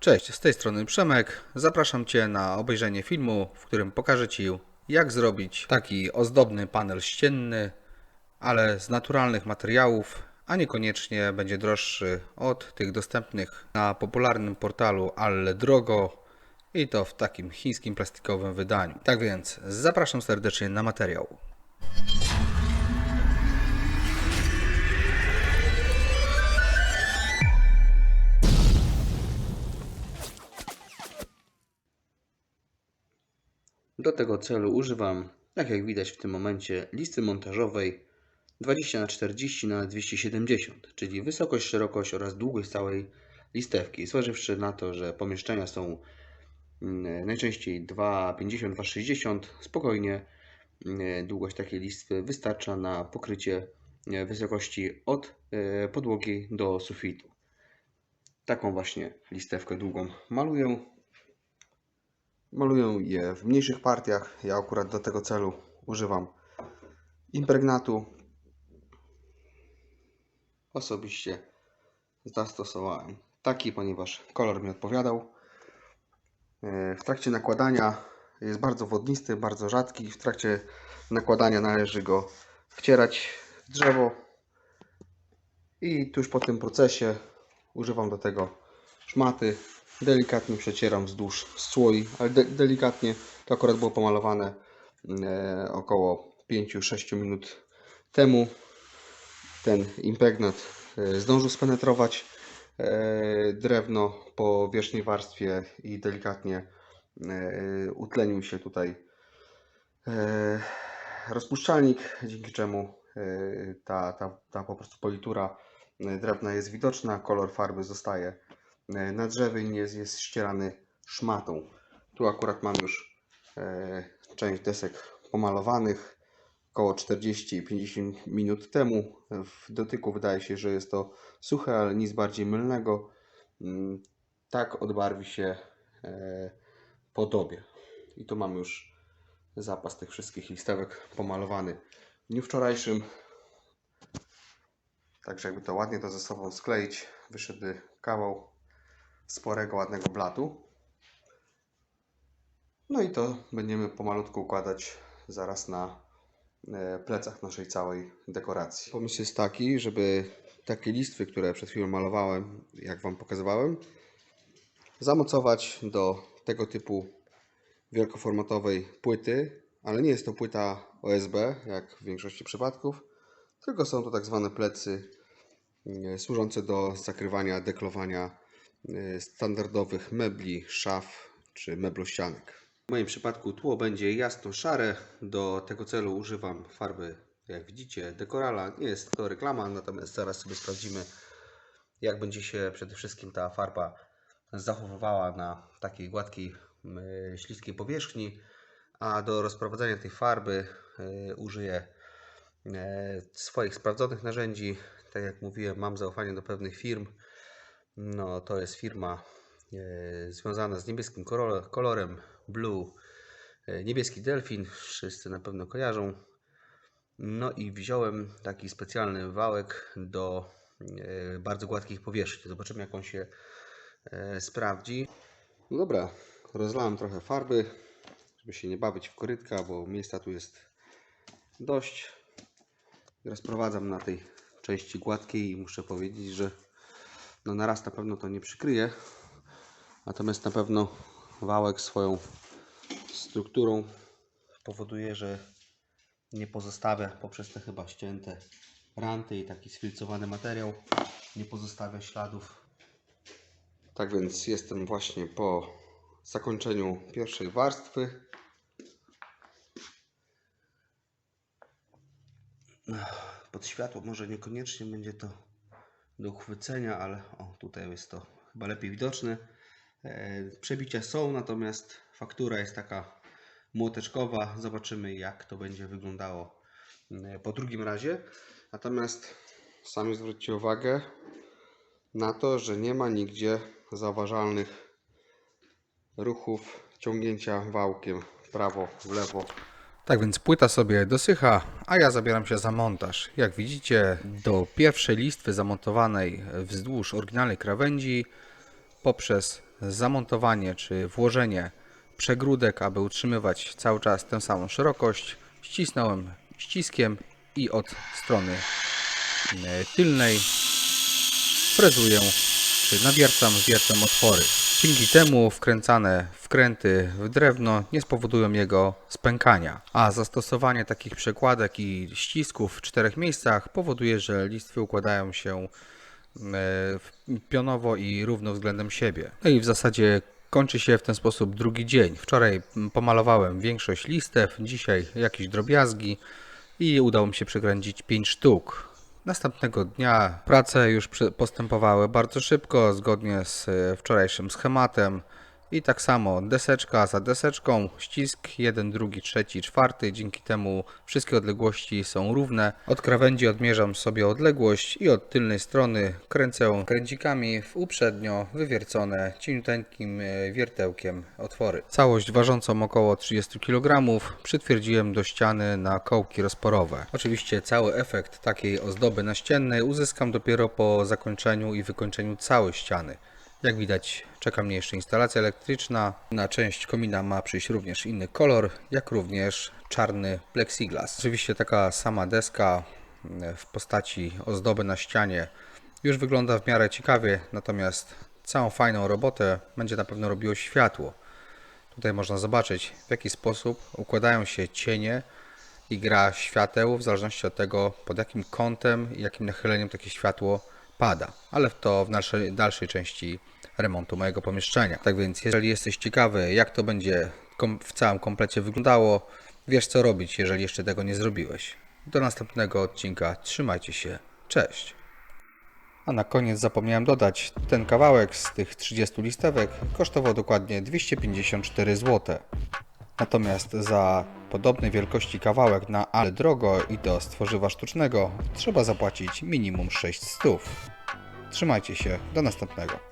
Cześć, z tej strony Przemek. Zapraszam Cię na obejrzenie filmu, w którym pokażę Ci, jak zrobić taki ozdobny panel ścienny, ale z naturalnych materiałów, a niekoniecznie będzie droższy od tych dostępnych na popularnym portalu Alledrogo i to w takim chińskim plastikowym wydaniu. Tak więc zapraszam serdecznie na materiał. Do tego celu używam, tak jak widać w tym momencie, listy montażowej 20 na 40 na 270, czyli wysokość, szerokość oraz długość całej listewki. Zważywszy na to, że pomieszczenia są mm, najczęściej 2,50, 2,60, spokojnie mm, długość takiej listwy wystarcza na pokrycie e, wysokości od e, podłogi do sufitu. Taką właśnie listewkę długą maluję. Maluję je w mniejszych partiach. Ja akurat do tego celu używam impregnatu. Osobiście zastosowałem taki, ponieważ kolor mi odpowiadał. E, W trakcie nakładania jest bardzo wodnisty, bardzo rzadki. W trakcie nakładania należy go wcierać w drzewo. I tuż po tym procesie używam do tego szmaty. Delikatnie przecieram wzdłuż słoi, ale de delikatnie. To akurat było pomalowane e, około 5-6 minut temu. Ten impregnat e, zdążył spenetrować e, drewno po wierzchniej warstwie i delikatnie e, utlenił się tutaj e, rozpuszczalnik, dzięki czemu e, ta, ta, ta po prostu politura e, drewna jest widoczna, kolor farby zostaje na drzewie nie jest, jest ścierany szmatą. Tu akurat mam już e, część desek pomalowanych około 40-50 minut temu. W dotyku wydaje się, że jest to suche, ale nic bardziej mylnego. Mm, Tak odbarwi się e, po dobie. I tu mam już zapas tych wszystkich listewek pomalowany w dniu wczorajszym. Także jakby to ładnie to ze sobą skleić, wyszedłby kawał sporego, ładnego blatu. No i to będziemy pomalutku układać zaraz na e, plecach naszej całej dekoracji. Pomysł jest taki, żeby takie listwy, które przed chwilą malowałem, jak Wam pokazywałem, zamocować do tego typu wielkoformatowej płyty, ale nie jest to płyta OSB, jak w większości przypadków, tylko są to tak zwane plecy e, służące do zakrywania, deklowania standardowych mebli, szaf czy meblościanek. W moim przypadku tło będzie jasno-szare. Do tego celu używam farby, jak widzicie, Decorala. Nie jest to reklama, natomiast zaraz sobie sprawdzimy, jak będzie się przede wszystkim ta farba zachowywała na takiej gładkiej, śliskiej powierzchni. A do rozprowadzania tej farby y, użyję y, swoich sprawdzonych narzędzi. Tak jak mówiłem, mam zaufanie do pewnych firm. No, to jest firma e, związana z niebieskim kolor- kolorem Blue, e, niebieski delfin, wszyscy na pewno kojarzą. No i wziąłem taki specjalny wałek do e, bardzo gładkich powierzchni. Zobaczymy jak on się sprawdzi. No dobra, rozlałem trochę farby, żeby się nie bawić w korytka, bo miejsca tu jest dość. Rozprowadzam na tej części gładkiej i muszę powiedzieć, że no na raz na pewno to nie przykryje. Natomiast na pewno wałek swoją strukturą powoduje, że nie pozostawia poprzez te chyba ścięte ranty i taki sfilcowany materiał nie pozostawia śladów. Tak więc jestem właśnie po zakończeniu pierwszej warstwy. Pod światło może niekoniecznie będzie to do uchwycenia, ale o, tutaj jest to chyba lepiej widoczne. E, Przebicia są, natomiast faktura jest taka młoteczkowa. Zobaczymy jak to będzie wyglądało e, po drugim razie. Natomiast sami zwróćcie uwagę na to, że nie ma nigdzie zauważalnych ruchów ciągnięcia wałkiem prawo, w lewo. Tak więc płyta sobie dosycha, a ja zabieram się za montaż. Jak widzicie, do pierwszej listwy zamontowanej wzdłuż oryginalnej krawędzi poprzez zamontowanie czy włożenie przegródek, aby utrzymywać cały czas tę samą szerokość, ścisnąłem ściskiem i od strony e, tylnej frezuję czy nawiercam wiercem otwory. Dzięki temu wkręcane wkręty w drewno nie spowodują jego spękania, a zastosowanie takich przekładek i ścisków w czterech miejscach powoduje, że listwy układają się e, pionowo i równo względem siebie. No i w zasadzie kończy się w ten sposób drugi dzień. Wczoraj pomalowałem większość listew, dzisiaj jakieś drobiazgi i udało mi się przekręcić 5 sztuk. Następnego dnia prace już postępowały bardzo szybko, zgodnie z e, wczorajszym schematem. I tak samo deseczka za deseczką, ścisk jeden, drugi, trzeci, czwarty. Dzięki temu wszystkie odległości są równe. Od krawędzi odmierzam sobie odległość i od tylnej strony kręcę kręcikami w uprzednio wywiercone cieniuteńkim e, wiertełkiem otwory. Całość ważącą około 30 kg przytwierdziłem do ściany na kołki rozporowe. Oczywiście cały efekt takiej ozdoby naściennej uzyskam dopiero po zakończeniu i wykończeniu całej ściany. Jak widać, czeka mnie jeszcze instalacja elektryczna. Na część komina ma przyjść również inny kolor, jak również czarny plexiglas. Oczywiście taka sama deska mm, w postaci ozdoby na ścianie już wygląda w miarę ciekawie, natomiast całą fajną robotę będzie na pewno robiło światło. Tutaj można zobaczyć, w jaki sposób układają się cienie i gra świateł w zależności od tego, pod jakim kątem i jakim nachyleniem takie światło pada. Ale to w dalszej, dalszej części remontu mojego pomieszczenia. Tak więc, jeżeli jesteś ciekawy, jak to będzie w całym komplecie wyglądało, wiesz co robić, jeżeli jeszcze tego nie zrobiłeś. Do następnego odcinka. Trzymajcie się. Cześć. A na koniec zapomniałem dodać, ten kawałek z tych 30 listewek kosztował dokładnie 254 zł. Natomiast za podobnej wielkości kawałek na ale drogo i to z tworzywa sztucznego trzeba zapłacić minimum 600. Trzymajcie się, do następnego.